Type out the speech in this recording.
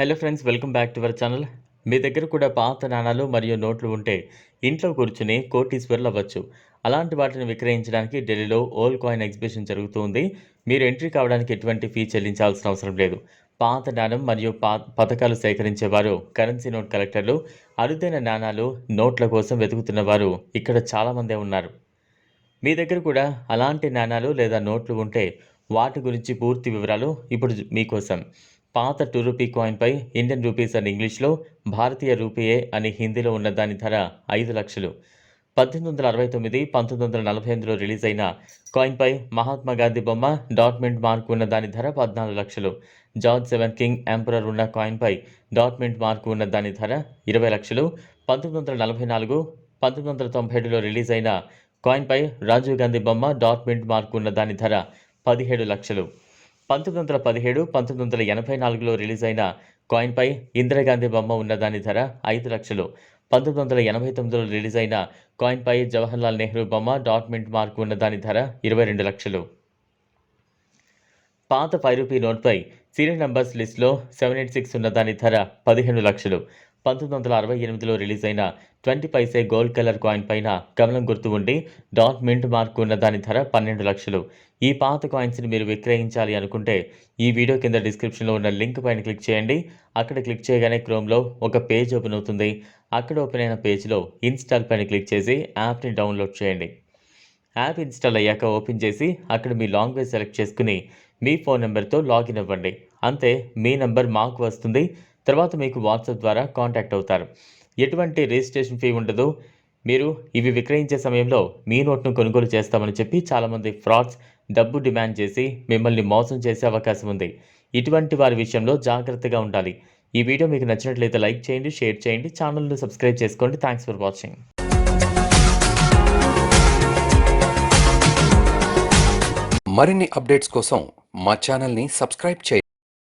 Hello friends welcome back to our channel మీ దగ్గర కూడా పాత నాణాలు మరియు నోట్లు ఉంటే ఇంట్లో కూర్చుని కోటీశ్వర్లు అవ్వచ్చు. అలాంటి వాటిని విక్రయించడానికి ఢిల్లీలో ఓల్డ్ కాయిన్ ఎగ్జిబిషన్ జరుగుతుంది. మీరు ఎంట్రీ కావడానికి ఎటువంటి ఫీ చెల్లించాల్సిన అవసరం లేదు. పాత నాణం మరియు పా పథకాలు సేకరించేవారు కరెన్సీ నోట్ కలెక్టర్లు అరుదైన నాణాలు నోట్ల కోసం వెతుకుతున్న వారు ఇక్కడ చాలామందే ఉన్నారు. మీ దగ్గర కూడా అలాంటి నాణాలు లేదా నోట్లు ఉంటే వాటి గురించి పూర్తి వివరాలు ఇప్పుడు మీకోసం. పాత టూ రూపీ కాయిన్పై ఇండియన్ రూపీస్ అని ఇంగ్లీష్లో భారతీయ రూపీయే అని హిందీలో ఉన్న దాని ధర ఐదు లక్షలు. పద్దెనిమిది వందల అరవై తొమ్మిది పంతొమ్మిది వందల నలభై ఎనిమిదిలో రిలీజ్ అయిన కాయిన్పై మహాత్మా గాంధీ బొమ్మ డాట్మెంట్ మార్క్ ఉన్న దాని ధర పద్నాలుగు లక్షలు. జార్జ్ సెవెన్ కింగ్ ఎంపరర్ ఉన్న కాయిన్పై డాట్మెంట్ మార్క్ ఉన్న దాని ధర ఇరవై లక్షలు. పంతొమ్మిది వందల నలభై నాలుగు పంతొమ్మిది వందల తొంభై ఏడులో రిలీజ్ అయిన కాయిన్పై రాజీవ్ గాంధీ బొమ్మ డాట్మెంట్ మార్క్ ఉన్న దాని ధర పదిహేడు లక్షలు. పంతొమ్మిది వందల పదిహేడు పంతొమ్మిది వందల ఎనభై నాలుగులో రిలీజ్ అయిన కాయిన్పై ఇందిరాగాంధీ బొమ్మ ఉన్న దాని ధర ఐదు లక్షలు. పంతొమ్మిది వందల ఎనభై తొమ్మిదిలో రిలీజ్ అయిన కాయిన్పై జవహర్లాల్ నెహ్రూ బొమ్మ డాట్మెంట్ మార్క్ ఉన్న దాని ధర ఇరవై రెండు లక్షలు. పాత ఫైవ్ రూపీ నోట్పై సీరియల్ నంబర్స్ లిస్ట్లో సెవెన్ ఎయిట్ సిక్స్ ఉన్న దాని ధర పదిహేను లక్షలు. పంతొమ్మిది వందల అరవై ఎనిమిదిలో రిలీజ్ అయిన twenty paise gold colour coin పైన కమలం గుర్తు ఉండి డాట్ మింట్ మార్క్ ఉన్న దాని ధర పన్నెండు లక్షలు. ఈ పాత కాయిన్స్ని మీరు విక్రయించాలి అనుకుంటే ఈ వీడియో కింద డిస్క్రిప్షన్లో ఉన్న లింక్ పైన క్లిక్ చేయండి. అక్కడ క్లిక్ చేయగానే క్రోమ్లో ఒక పేజ్ ఓపెన్ అవుతుంది. అక్కడ ఓపెన్ అయిన పేజ్లో ఇన్స్టాల్ పైన క్లిక్ చేసి యాప్ని డౌన్లోడ్ చేయండి. యాప్ ఇన్స్టాల్ అయ్యాక ఓపెన్ చేసి అక్కడ మీ లాంగ్వేజ్ సెలెక్ట్ చేసుకుని మీ ఫోన్ నెంబర్తో లాగిన్ అవ్వండి. అంతే మీ నెంబర్ మాకు వస్తుంది. తర్వాత మీకు వాట్సాప్ ద్వారా కాంటాక్ట్ అవుతారు. ఎటువంటి రిజిస్ట్రేషన్ ఫీ ఉండదు. మీరు ఇవి విక్రయించే సమయంలో మీ నోట్ను కొనుగోలు చేస్తామని చెప్పి చాలామంది ఫ్రాడ్స్ డబ్బు డిమాండ్ చేసి మిమ్మల్ని మోసం చేసే అవకాశం ఉంది. ఇటువంటి వారి విషయంలో జాగ్రత్తగా ఉండాలి. ఈ వీడియో మీకు నచ్చినట్లయితే లైక్ చేయండి షేర్ చేయండి ఛానల్ను సబ్స్క్రైబ్ చేసుకోండి. Thanks for watching. మరిన్ని అప్డేట్స్ కోసం మా ఛానల్ని సబ్స్క్రైబ్ చేయండి.